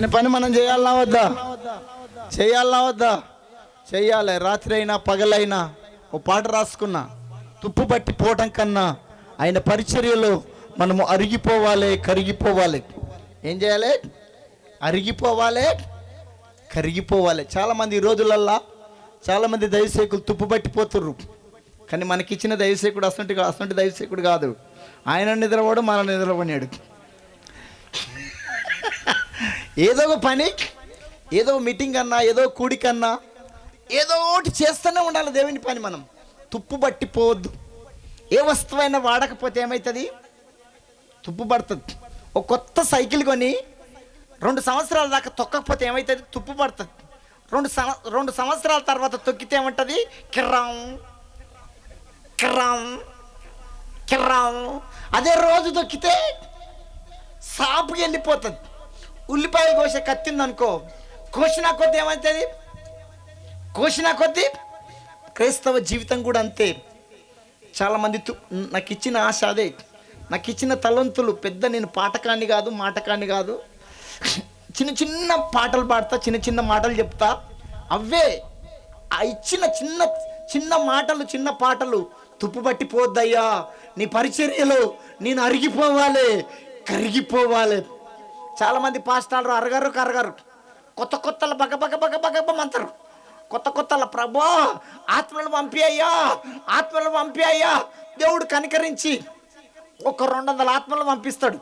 ఆయన పని మనం చేయాలనా వద్దా? చేయాలనా వద్దా? చేయాలి. రాత్రి అయినా పగలైనా ఓ పాట రాసుకున్నా తుప్పు పట్టి పోవటం కన్నా ఆయన పరిచర్యలో మనము అరిగిపోవాలి కరిగిపోవాలి. ఏం చేయాలి? అరిగిపోవాలి కరిగిపోవాలి. చాలామంది ఈ రోజులల్లా చాలామంది దైవసేకులు తుప్పు పట్టిపోతుర్రు కానీ మనకిచ్చిన దైవసేకుడు అసంటి అసంటి దైవసేకుడు కాదు. ఆయన నిద్రపోవడం మన నిద్రపోయాడు ఏదో ఒక పని ఏదో మీటింగ్ అన్నా ఏదో కూడికన్నా ఏదో ఒకటి చేస్తూనే ఉండాలి దేవుని పని మనం. తుప్పు పట్టిపోవద్దు ఏ వస్తువైనా వాడకపోతే ఏమవుతుంది తుప్పు పడుతుంది. ఒక కొత్త సైకిల్ కొని రెండు సంవత్సరాల దాకా తొక్కకపోతే ఏమవుతుంది తుప్పు పడుతుంది. రెండు సంవ రెండు సంవత్సరాల తర్వాత తొక్కితే ఏమంటుంది? కిర్రాం కిర్రాం కిర్రాం అదే రోజు తొక్కితే సాపుకి వెళ్ళిపోతుంది ఉల్లిపాయలు కోసే కత్తిందనుకో కోసిన కొద్ది ఏమవుతుంది కోసిన కొద్ది క్రైస్తవ జీవితం కూడా అంతే. చాలామంది తు నాకు ఇచ్చిన ఆశ అదే. నాకు ఇచ్చిన తలంతులు పెద్ద నేను పాటకాన్ని కాదు మాటకాన్ని కాదు. చిన్న చిన్న పాటలు పాడతా చిన్న చిన్న మాటలు చెప్తా. అవే. ఆ ఇచ్చిన చిన్న చిన్న మాటలు చిన్న పాటలు తుప్పుపట్టిపోద్దయ్యా నీ పరిచర్యలో నేను అరిగిపోవాలి కరిగిపోవాలి. చాలామంది పాస్టాలు అరగరు కరగరు. కొత్త కొత్తలు బగ బగ బగ బగ మంతారు కొత్త కొత్తల ప్రభా ఆత్మలు పంపి అయ్యా ఆత్మలు పంపి అయ్యా. దేవుడు కనికరించి ఒక రెండు వందల ఆత్మలు పంపిస్తాడు.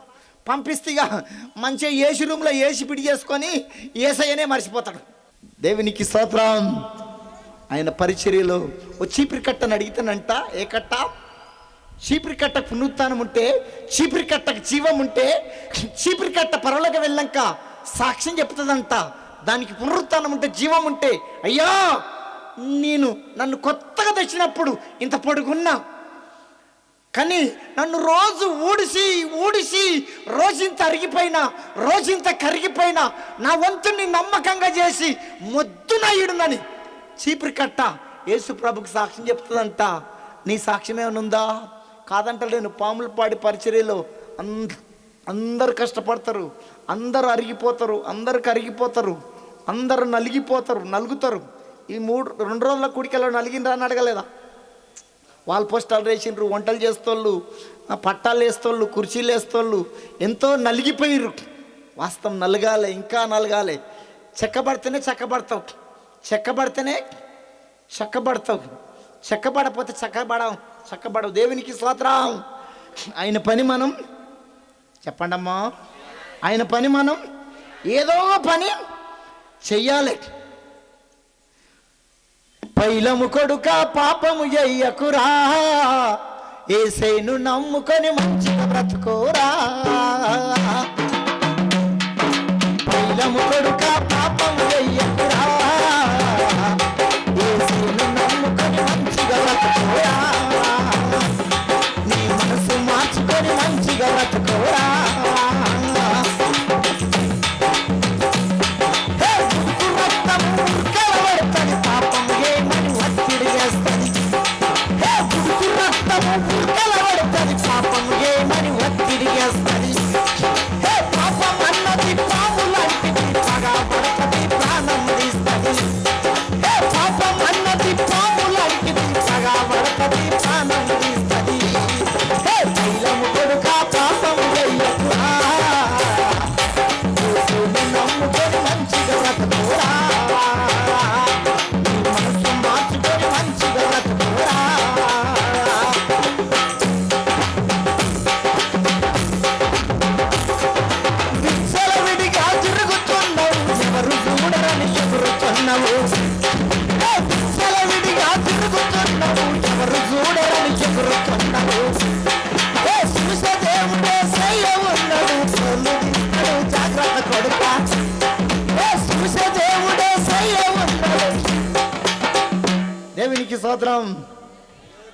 పంపిస్తే ఇక మంచిగా ఏసి రూమ్లో ఏసి పిడి చేసుకొని ఏసయ్యనే మర్చిపోతాడు. దేవునికి స్తోత్రం. ఆయన పరిచర్యలో ఓ చీపిరి కట్టని అడిగితేనంట ఏ కట్ట? చీపిరి కట్ట పునరుత్నం ఉంటే చీపిరి కట్టకు జీవం ఉంటే చీపిరి కట్ట పరలోక వెళ్ళాక సాక్ష్యం చెప్తుందంట. దానికి పునరుత్నం ఉంటే జీవం ఉంటే అయ్యా నేను నన్ను కొత్తగా తెచ్చినప్పుడు ఇంత పొడుగున్నా. కానీ నన్ను రోజు ఊడిసి ఊడిసి రోజంత అరిగిపోయినా రోజంత కరిగిపోయినా నా వంతుని నమ్మకంగా చేసి మొద్దునయ్యుడునని చీపురి కట్ట యేసు ప్రభుకి సాక్ష్యం చెప్తుందంట. నీ సాక్ష్యం ఏమైనా కాదంటలేను పాములపాడి నేను పాములు పాడి పరిచర్యలో అంద అందరు కష్టపడతారు అందరు అరిగిపోతారు అందరు కరిగిపోతారు అందరు నలిగిపోతారు నలుగుతారు. ఈ మూడు రెండు రోజుల కుడికెళ్ళ నలిగిండ్రా అని అడగలేదా? వాల్ పోస్టాలు వేసిండ్రు వంటలు చేస్తోళ్ళు పట్టాలు వేస్తోళ్ళు కుర్చీలు వేస్తోళ్ళు ఎంతో నలిగిపోయిర్రు. వాస్తవం నలగాలి ఇంకా నలగాలి. చెక్కబడితేనే చెక్కబడతావు. చెక్కబడితేనే చెక్కబడతావు. చెక్కబడపోతే చక్కబడవు చక్కబడవు. దేవునికి స్తోత్రం. ఆయన పని మనం చెప్పండమ్మా. ఆయన పని మనం ఏదో పని చెయ్యాలి. పైలము కొడుక పాపము ఎయ్యకురా. ఏసైను నమ్ముకొని మంచిగా బ్రతుకోరా. పైలము కొడుక స్తోత్రం.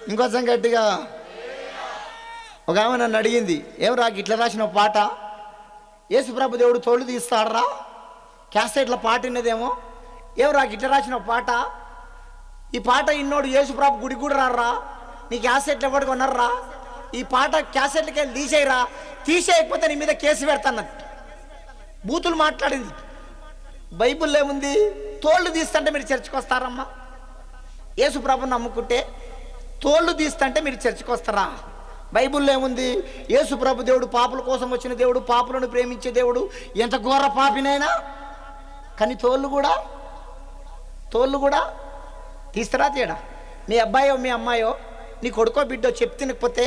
ఇంకొంచెం గట్టిగా. ఒక ఆమె నన్ను అడిగింది ఏం రాకి ఇట్లా రాసిన పాట? యేసుప్రభు దేవుడు తోళ్ళు తీస్తాడరా? క్యాసెట్ల పాట విన్నదేమో? ఏం రాకి ఇట్లా రాసిన పాట? ఈ పాట ఇన్నోడు యేసుప్రభు గుడి కూడా రారా నీ క్యాసెట్లు ఎవరికి కొన్నారా ఈ పాట క్యాసెట్లకి వెళ్ళి తీసేయరా? తీసేయకపోతే నీ మీద కేసు పెడతాను బూతులు మాట్లాడింది. బైబిల్లో ఏముంది? తోళ్ళు తీస్తుంటే మీరు చర్చకు వస్తారమ్మా యేసుప్రభుని నమ్ముకుంటే తోళ్ళు తీస్తంటే మీరు చర్చకు వస్తారా బైబిల్లో ఏముంది? యేసుప్రభు దేవుడు పాపుల కోసం వచ్చిన దేవుడు పాపులను ప్రేమించే దేవుడు ఎంత ఘోర పాపినైనా? కానీ తోళ్ళు కూడా తోళ్ళు కూడా తీస్తారా తీయడా? మీ అబ్బాయో మీ అమ్మాయో నీ కొడుకో బిడ్డో చెప్తినకపోతే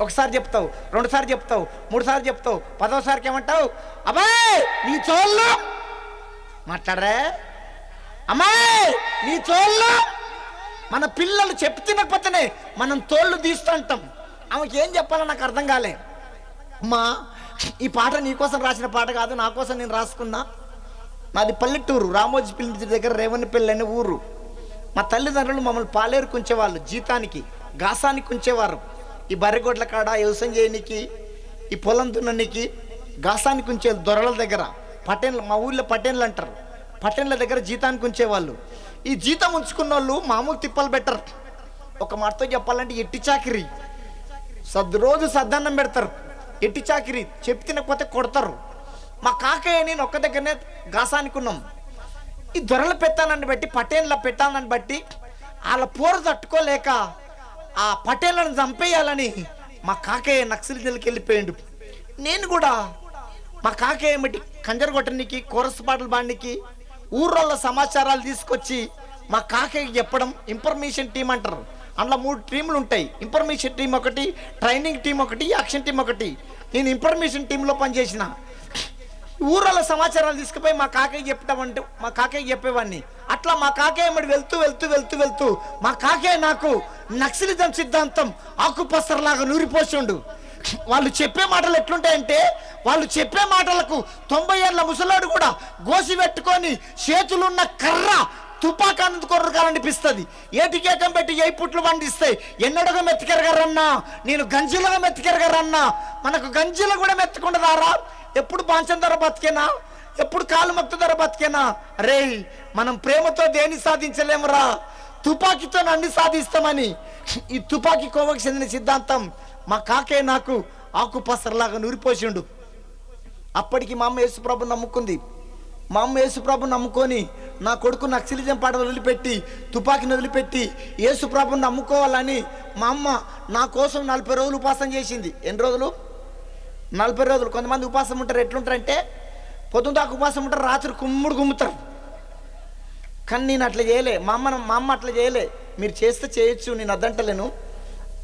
ఒకసారి చెప్తావు రెండుసార్లు చెప్తావు మూడుసార్లు చెప్తావు పదోసారికి ఏమంటావు? అబ్బాయ్ నీ చోళ్ళు మాట్లాడరే? అమ్మాయి నీ చోళ్ళు మన పిల్లలు చెప్తినకపోతేనే మనం తోళ్ళు తీస్తుంటాం ఆమెకి ఏం చెప్పాలో నాకు అర్థం కాలే. అమ్మా ఈ పాట నీకోసం రాసిన పాట కాదు నా కోసం నేను రాసుకున్నా. మాది పల్లెటూరు రామోజీ పిల్లి దగ్గర రేవన్నపల్లి అనే ఊరు. మా తల్లిదండ్రులు మమ్మల్ని పాలేరు కుంచేవాళ్ళు జీతానికి గాసానికి కుంచేవారు. ఈ బర్రెగొడ్ల కాడ వ్యవసాయం చేయనికి ఈ పొలం దున్ననికి గాసానికి ఉంచే దొరల దగ్గర పటేన్లు మా ఊళ్ళో పటేన్లు అంటారు. పటేన్ల దగ్గర జీతానికి ఉంచేవాళ్ళు ఈ జీతం ఉంచుకున్న వాళ్ళు మామూలు తిప్పలు బెటర్ ఒక మాటతో చెప్పాలంటే ఎట్టి చాకిరి. సద్ రోజు సద్దన్నం పెడతారు. ఎట్టి చాకిరి. చెప్పి తినకపోతే కొడతారు. మా కాకయ్య నేను ఒక్క దగ్గరనే గాసానికి ఉన్నాం ఈ దొరల పెట్టానని బట్టి పటేన్ల పెట్టానని బట్టి వాళ్ళ పోరు తట్టుకోలేక ఆ పటేన్లను చంపేయాలని మా కాకయ్య నక్సలి నక్సలిజల్కి వెళ్ళిపోయాడు. నేను కూడా మా కాకయ్య ఏమిటి కంజరగొట్టనికి కోరసు కోరస్ పాటలు బాడికి ఊర్రోళ్ళ సమాచారాలు తీసుకొచ్చి మా కాకయ్యకి చెప్పడం ఇన్ఫర్మేషన్ టీం అంటారు. అందులో మూడు టీంలు ఉంటాయి. ఇన్ఫర్మేషన్ టీం ఒకటి ట్రైనింగ్ టీం ఒకటి యాక్షన్ టీం ఒకటి. నేను ఇన్ఫర్మేషన్ టీంలో పనిచేసిన. ఊర్ల సమాచారాలు తీసుకుపోయి మా కాకయ్య చెప్పటమంటే మా కాకయ్య చెప్పేవాడిని. అట్లా మా కాకయ్య మరి వెళ్తూ వెళ్తూ వెళ్తూ వెళ్తూ మా కాకయ్య నాకు నక్సలిజం సిద్ధాంతం ఆకుపసరలాగా నూరిపోసిండు. వాళ్ళు చెప్పే మాటలు ఎట్లుంటాయంటే వాళ్ళు చెప్పే మాటలకు తొంభై ఏళ్ళ ముసలాడు కూడా గోసి పెట్టుకొని చేతులున్న కర్ర తుపాకాన్ని కొర్రకాలనిపిస్తుంది ఏటికేకం పెట్టి ఏ పుట్లు పండిస్తాయి? ఎన్నడగా మెత్తికెరగరన్నా నేను గంజిలుగా మెత్తికెరగరన్నా మనకు గంజిలు కూడా మెత్తకుండదారా ఎప్పుడు పాంచం ధర బతికేనా? ఎప్పుడు కాలు మత్తు ధర బతికేనా? రే మనం ప్రేమతో దేన్ని సాధించలేమురా? తుపాకీతో అన్ని సాధిస్తామని. ఈ తుపాకీ కోవకు చెందిన సిద్ధాంతం మా కాకే నాకు ఆకుపసరలాగా నూరిపోసిండు. అప్పటికి మా అమ్మ యేసుప్రభు నమ్ముకుంది. మా అమ్మ యేసుప్రభు నమ్ముకొని నా కొడుకు నక్సలిజం పాట వదిలిపెట్టి తుపాకీని వదిలిపెట్టి యేసుప్రభుని నమ్ముకోవాలని మా అమ్మ నా కోసం నలభై రోజులు ఉపాసం చేసింది. ఎన్ని రోజులు? నలభై రోజులు. కొంతమంది ఉపాసం ఉంటారు. ఎట్లుంటారంటే పొద్దున దాకా ఉపాసం ఉంటారు రాత్రి కుమ్ముడు గుమ్ముతారు కానీ నేను అట్లా చేయలే. మా అమ్మ మా అమ్మ అట్లా చేయలే. మీరు చేస్తే చేయొచ్చు నేను అద్దంటలేను.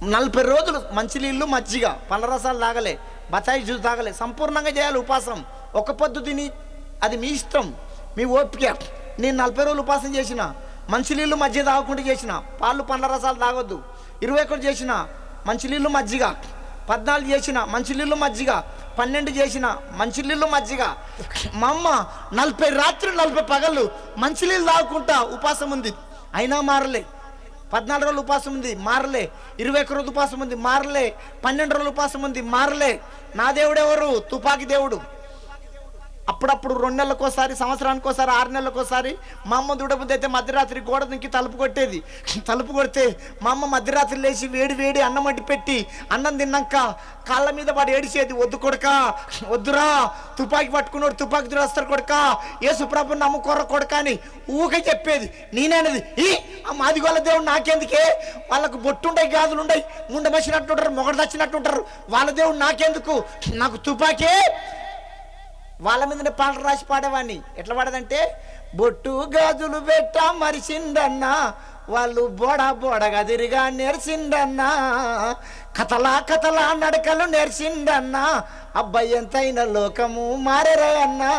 నలభై రోజులు మంచినీళ్ళు మజ్జిగ పండ్ల రసాలు తాగలే బత్తాయి జ్యూస్ తాగలే సంపూర్ణంగా చేయాలి ఉపాసం. ఒక పొద్దు తిని అది మీ ఇష్టం మీ ఓపిక. నేను నలభై రోజులు ఉపాసం చేసిన మంచినీళ్ళు మజ్జిగ తాగకుండా చేసిన పాలు పండ్ల రసాలు తాగొద్దు. ఇరవై ఒకటి చేసిన మంచినీళ్ళు మజ్జిగ. పద్నాలుగు చేసిన మంచినీళ్ళు మజ్జిగ. పన్నెండు చేసిన మంచినీళ్ళు మజ్జిగ. మా అమ్మ నలభై రాత్రులు నలభై పగళ్ళు మంచినీళ్ళు తాగుకుంటా ఉపాసం ఉంది. అయినా మారలే. పద్నాలుగు రోజులు ఉపాసం ఉంది మారలే. ఇరవై ఒక్క రోజు ఉపాసం ఉంది మారలే. పన్నెండు రోజులు ఉపాసం ఉంది మారలే. నా దేవుడెవరు తుపాకి దేవుడు. అప్పుడప్పుడు రెండు నెలలకోసారి సంవత్సరానికి ఒకసారి ఆరు నెలలకోసారి మా అమ్మ దుడబుద్ది అయితే మధ్యరాత్రి గోడ దుంకి తలుపు కొట్టేది. తలుపు కొడితే మా అమ్మ మధ్యరాత్రి లేచి వేడి వేడి అన్నం వంటి పెట్టి అన్నం తిన్నాక కాళ్ళ మీద పడి ఏడిచేది వద్దు కొడక వద్దురా తుపాకి పట్టుకున్నాడు తుపాకి దురస్తారు కొడక యేసుప్రభు నమ్ముకోర కొడక అని ఊక చెప్పేది. నేనేనది ఈ ఆ మాదిగోళ్ళ దేవుడు నాకెందుకే? వాళ్ళకు బొట్టుండే గాజులు ఉండయి ముండ మసినట్టుంటారు మొగడు దచ్చినట్టుంటారు వాళ్ళ దేవుడు నాకెందుకు? నాకు తుపాకే వాళ్ళ మీదనే పాటలు రాసి పాడేవాడిని. ఎట్లా పాడదంటే బొట్టు గాజులు పెట్టా మరిచిందన్నా వాళ్ళు బోడ బోడగా తిరిగా నేర్చిందన్నా కథలా కథలా నడకలు నేర్చిందన్నా అబ్బాయి ఎంతైనా లోకము మారేరే అన్నా.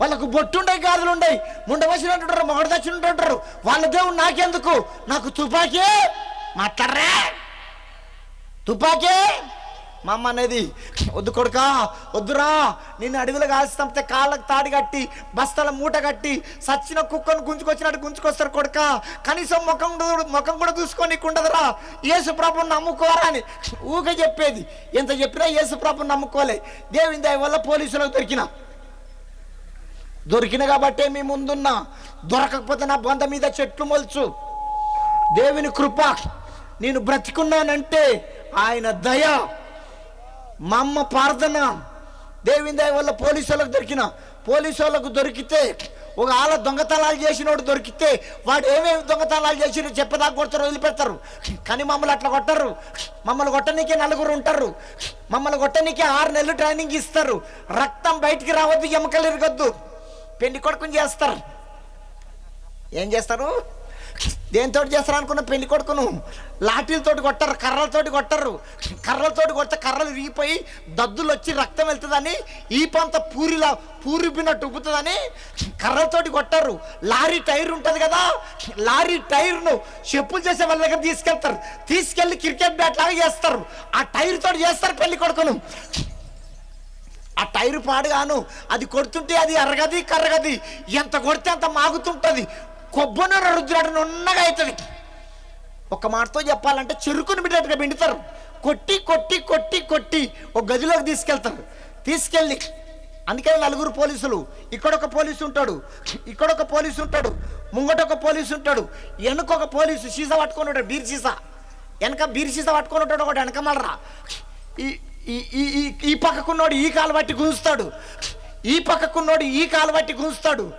వాళ్ళకు బొట్టుండయి గాజులు ఉండయి ముండ వచ్చినట్టుంటారు మొగడు దచ్చినట్టుంటారు వాళ్ళ దేవుడు నాకెందుకు? నాకు తుపాకీ? మాట్లాడరా? తుపాకీ? మా అమ్మ అనేది వద్దు కొడుకా వద్దురా నిన్ను అడవిలో కాల్చితే కాళ్ళకు తాడి కట్టి బస్తాల మూట కట్టి సచ్చిన కుక్కను గుంజుకొచ్చినట్టు గుంజుకొస్తారు కొడుక. కనీసం ముఖం ముఖం కూడా చూసుకొని ఉండదురా ఏసుప్రభుని నమ్ముకోరా అని ఊకే చెప్పేది. ఎంత చెప్పినా యేసు నమ్ముకోలే. దేవుని దయ వల్ల పోలీసులకు దొరికిన. దొరికిన కాబట్టే మీ ముందున్నా దొరకకపోతే నా బొంద మీద చెట్లు మొలుచు. దేవుని కృప నేను బ్రతికున్నానంటే ఆయన దయ మా అమ్మ ప్రార్థన. దేవుని దయ వల్ల పోలీసు వాళ్ళకు దొరికిన. పోలీసు వాళ్ళకు దొరికితే ఒక ఆల దొంగతనాలు చేసినోడు దొరికితే వాడు ఏమేమి దొంగతనాలు చేసినో చెప్పదాకా కొడతారు వదిలిపెడతారు. కానీ మమ్మల్ని అట్లా కొట్టరు. మమ్మల్ని కొట్టనీకే నలుగురు ఉంటారు. మమ్మల్ని కొట్టనీకే ఆరు నెలలు ట్రైనింగ్ ఇస్తారు. రక్తం బయటికి రావద్దు ఎముకలు ఇరగొద్దు. పెళ్ళి కొడుకుని చేస్తారు. ఏం చేస్తారు? దేంతో చేస్తారు అనుకున్న పెళ్ళి కొడుకును? లాఠీలతోటి కొట్టరు కర్రలతోటి కొట్టరు. కర్రలతోటి కొడితే కర్రలు విరిగిపోయి దద్దులు వచ్చి రక్తం వెళ్తుందని ఈ పంత పూరిలా పూరిపినట్టు ఉబ్బుతుందని కర్రలతోటి కొట్టరు. లారీ టైర్ ఉంటుంది కదా లారీ టైర్ను చెప్పులు చేసే వాళ్ళ దగ్గర తీసుకెళ్తారు. తీసుకెళ్ళి క్రికెట్ బ్యాట్ లాగా చేస్తారు. ఆ టైర్ తోటి చేస్తారు పెళ్ళి కొడుకును. ఆ టైర్ పాడుగాను అది కొడుతుంటే అది అరగది కర్రగది ఎంత కొడితే అంత మాగుతుంటుంది. కొబ్బరి రుద్రాడు నున్నగా అవుతుంది. ఒక మాటతో చెప్పాలంటే చెరుకుని బిడ్డట్టుగా పిండుతారు. కొట్టి కొట్టి కొట్టి కొట్టి ఒక గదిలోకి తీసుకెళ్తారు. తీసుకెళ్ళి అందుకని నలుగురు పోలీసులు ఇక్కడ ఒక పోలీసు ఉంటాడు ఇక్కడ ఒక పోలీసు ఉంటాడు ముంగట ఒక పోలీసు ఉంటాడు వెనుక ఒక పోలీసు సీసా పట్టుకొని ఉంటాడు బీర్ సీసా. వెనక బీర్ సీసా పట్టుకొని ఉంటాడు ఒకటి వెనక మళ్ళరా ఈ ఈ ఈ ఈ- ఈ పక్కకున్నోడు ఈ కాలు బట్టి గుంజుతాడు. ఈ పక్కకున్నోడు ఈ కాలు బట్టి గుంజుతాడు.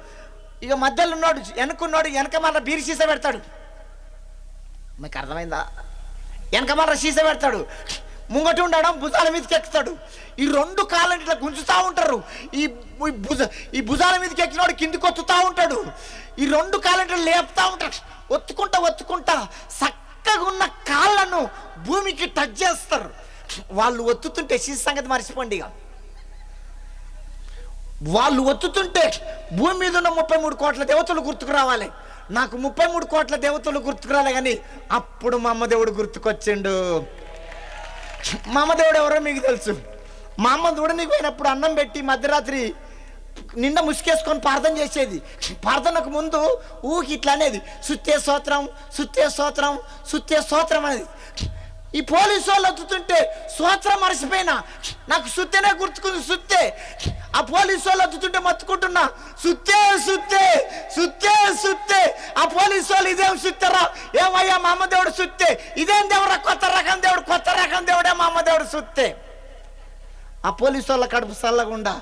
ఇక మధ్యలో ఉన్నాడు వెనకున్నాడు వెనక మళ్ళీ బీరి సీసా పెడతాడు. మీకు అర్థమైందా? వెనక మళ్ళీ సీసా పెడతాడు. ముంగట ఉండడం భుజాల మీదకి ఎక్కుతాడు. ఈ రెండు కాళ్ళని ఇట్లా గుంజుతూ ఉంటారు. ఈ ఈ భుజ ఈ భుజాల మీదకి ఎక్కినోడు కిందికి ఒత్తుతూ ఉంటాడు. ఈ రెండు కాళ్ళని ఇట్లా లేపుతూ ఉంటాడు. ఒత్తుకుంటా ఒత్తుకుంటా చక్కగా ఉన్న కాళ్ళను భూమికి టచ్ చేస్తారు. వాళ్ళు ఒత్తుతుంటే సీసా సంగతి మర్చిపోండి ఇక. వాళ్ళు ఒత్తుతుంటే భూమి మీద ఉన్న ముప్పై మూడు కోట్ల దేవతలు గుర్తుకు రావాలి. నాకు ముప్పై మూడు కోట్ల దేవతలు గుర్తుకురాలే కానీ అప్పుడు మా అమ్మదేవుడు గుర్తుకొచ్చిండు. మా అమ్మదేవుడు ఎవరో మీకు తెలుసు. మా అమ్మ దూడనికి పోయినప్పుడు అన్నం పెట్టి మధ్యరాత్రి నిండా ముసుకేసుకొని ప్రార్థన చేసేది. ప్రార్థనకు ముందు ఊకి ఇట్లా అనేది సుత్తే స్తోత్రం సుత్తే స్తోత్రం సుత్తే స్తోత్రం అనేది. ఈ పోలీసు వాళ్ళు వద్దుతుంటే స్తోత్రం మర్చిపోయినా నాకు సుత్తేనే గుర్తుకుంది సుత్తే. ఆ పోలీసు వాళ్ళు వద్దుతుంటే మత్తుకుంటున్నా సుత్తే సుత్తే సుత్తే సుత్తే. ఆ పోలీసు వాళ్ళు ఇదేం సుత్తరా? ఏమయ్యా మా అమ్మదేవుడు సుత్తే. ఇదేం దేవుడా? కొత్త రకం దేవుడు కొత్త రకం దేవుడే మా అమ్మదేవుడు సుత్తే. ఆ పోలీసు వాళ్ళ కడుపు చల్లగుండా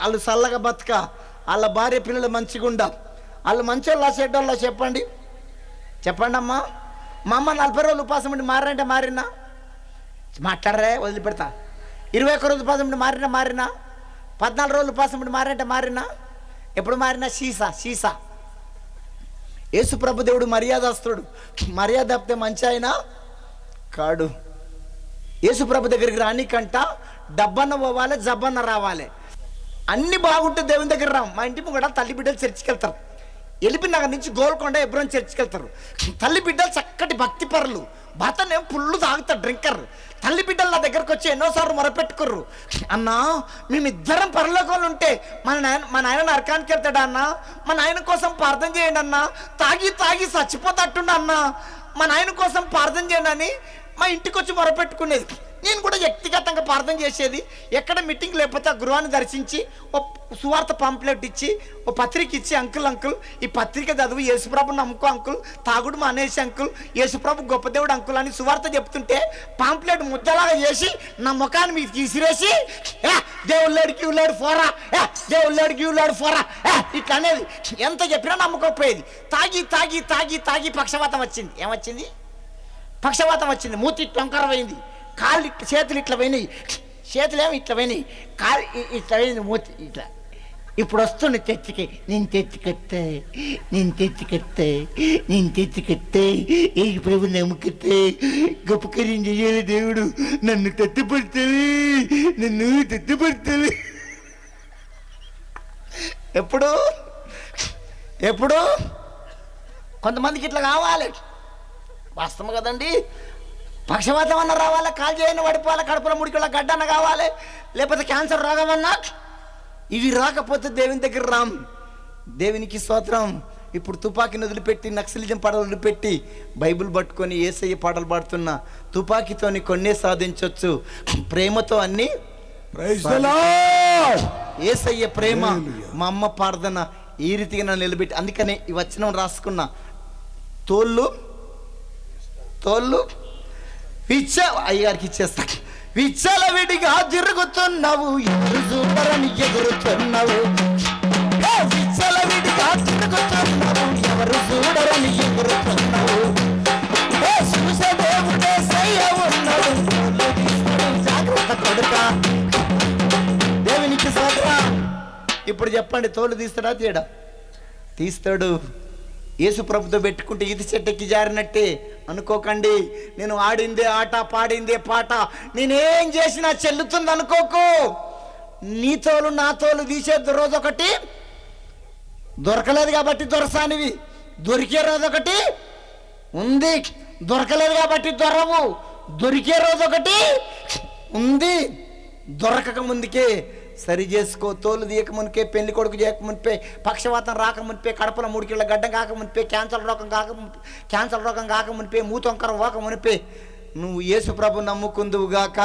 వాళ్ళు చల్లగా బతక వాళ్ళ భార్య పిల్లలు మంచిగుండా. వాళ్ళు మంచోళ్ళ చెడ్డోళ్ళ చెప్పండి. చెప్పండి అమ్మా మా అమ్మ నలభై రోజులు ఉపాసం ఉండి మారంటే మారినా? మాట్లాడరే వదిలిపెడతా. ఇరవై ఒక్క రోజులు ఉపాసం ఉండి మారినా మారినా? పద్నాలుగు రోజులు ఉపాసం ఉండి మారంటే మారినా? ఎప్పుడు మారినా? సీసా సీసా. యేసు ప్రభు దేవుడు మర్యాదస్తుడు. మర్యాద తప్పితే మంచి ఆయన కాడు. యేసు ప్రభు దగ్గరికి రానికంట డబ్బన్న పోవాలి జబ్బన్న రావాలి. అన్ని బాగుంటే దేవుని దగ్గర రాం. మా ఇంటి ముంగడ తల్లి బిడ్డలు చర్చికి వెళ్తారు. ఎలిపి నగర్ నుంచి గోల్కొండ ఎబ్రోన్ చర్చికి వెళ్తారు తల్లి బిడ్డలు చక్కటి భక్తి పరులు. భర్తనేం పుల్లు తాగుతారు డ్రింకర్. తల్లి బిడ్డలు నా దగ్గరకు వచ్చి ఎన్నోసార్లు మొరపెట్టుకుర్రు. అన్నా మేమిద్దరం పరలోకంలో ఉంటే మన నాయన మా నాయన నరకానికి వెళ్తాడా అన్నా? మా నాయన కోసం ప్రార్థన చేయండి అన్న. తాగి తాగి చచ్చిపోతట్టున్నా అన్నా. మా నాయన కోసం ప్రార్థన చేయండి అని మా ఇంటికి వచ్చి మొరపెట్టుకునేది. నేను కూడా వ్యక్తిగతంగా ప్రార్థన చేసేది. ఎక్కడ మీటింగ్ లేకపోతే ఆ గృహాన్ని దర్శించి ఓ సువార్త పాంప్లెట్ ఇచ్చి ఓ పత్రిక ఇచ్చి అంకుల్ అంకుల్ ఈ పత్రిక చదువు యేసుప్రభు నమ్ముకో అంకుల్ తాగుడు మానేసి అంకుల్ యేసుప్రభు గొప్ప దేవుడు అంకుల్ అని సువార్త చెప్తుంటే పాంప్లెట్ ముద్దలాగా చేసి నా ముఖాన్ని మీకు తీసిరేసి "ఏ, దేవుళ్ళేడికి ఉల్లాడు ఫోరా ఏ, దేవుళ్ళేడికి ఉల్లాడు ఫోరా ఏ, ఇట్లా అనేది. ఎంత చెప్పినా నమ్మకపోయేది తాగి తాగి తాగి తాగి పక్షవాతం వచ్చింది. ఏమొచ్చింది? పక్షవాతం వచ్చింది. మూతి టొంకరమైంది కాళ్ళు ఇట్లా చేతులు ఇట్లా పోయినాయి. చేతులు ఇట్లా పోయినాయి. కాలు ఇట్లా పోయింది మూతి ఇట్లా. ఇప్పుడు వస్తుంది తెచ్చికి నేను తెచ్చికెత్తే నేను తెచ్చికెత్తే నేను తెచ్చికెత్తే ఏ ప్రభు నమ్ముకెత్తే గొప్ప కార్యం చెయ్యాలి దేవుడు నన్ను తెత్తపడుతుంది నన్ను తెత్తపడుతుంది ఎప్పుడు ఎప్పుడు కొంతమందికి ఇట్లా కావాలి. వాస్తవం కదండి. పక్షవాతం అన్న రావాలి? కాలు చేయని పడిపోవాలి? కడుపులో ముడికి గడ్డ అన్న కావాలి? లేకపోతే క్యాన్సర్ రోగం అన్నా ఇవి రాకపోతే దేవుని దగ్గర రాం. దేవునికి స్తోత్రం. ఇప్పుడు తుపాకీని వదిలిపెట్టి నక్సలిజం పాటలు వదిలిపెట్టి బైబిల్ పట్టుకొని ఏసయ్య పాటలు పాడుతున్న తుపాకీతోని కొన్నే సాధించవచ్చు ప్రేమతో అన్ని. ఏసయ్య ప్రేమ మా అమ్మ ప్రార్థన ఈ రీతిగా నన్ను నిలబెట్టి అందుకనే ఈ వచనం రాసుకున్నా తోళ్ళు తోళ్ళు ఇచ్చా అయ్యగారికి ఇచ్చేస్తా విచ్చల విడిగా తిరుగుతున్నావు ఎదురు చూపరని ఎగురుతున్నావు విచ్చల విడిగా తిరుగుతున్నావు ఎవరు చూడరని ఎగురుతున్నావు చూసదేవుడే సయ్య జాగ్రత్త కొడుక దేవునికి సోదరా ఇప్పుడు చెప్పండి తోలు తీస్తాడా తీయడా? తీస్తాడు. ప్రభుతో పెట్టుకుంటే ఇది చెట్టెక్కి జారినట్టే. అనుకోకండి నేను ఆడిందే ఆట పాడిందే పాట. నేనేం చేసినా చెల్లుతుంది అనుకోకు. నీ తోలు నా తోలు తీసేది రోజు ఒకటి దొరకలేదు కాబట్టి దొరసానివి. దొరికే రోజు ఒకటి ఉంది. దొరకలేదు కాబట్టి దొరవు. దొరికే రోజు ఒకటి ఉంది. దొరకక ముందుకే సరి చేసుకో తోలు తీయక మునిపే పెళ్ళి కొడుకు చేయక మునిపే పక్షవాతం రాక మునిపే కడపలో మూడు కిలో గడ్డం కాక మునిపే క్యాన్సర్ రోగం కాక క్యాన్సర్ రోగం కాక మునిపే మూతొంకర పోక మునిపే. నువ్వు యేసు ప్రభు నమ్ముకుందువుగాక.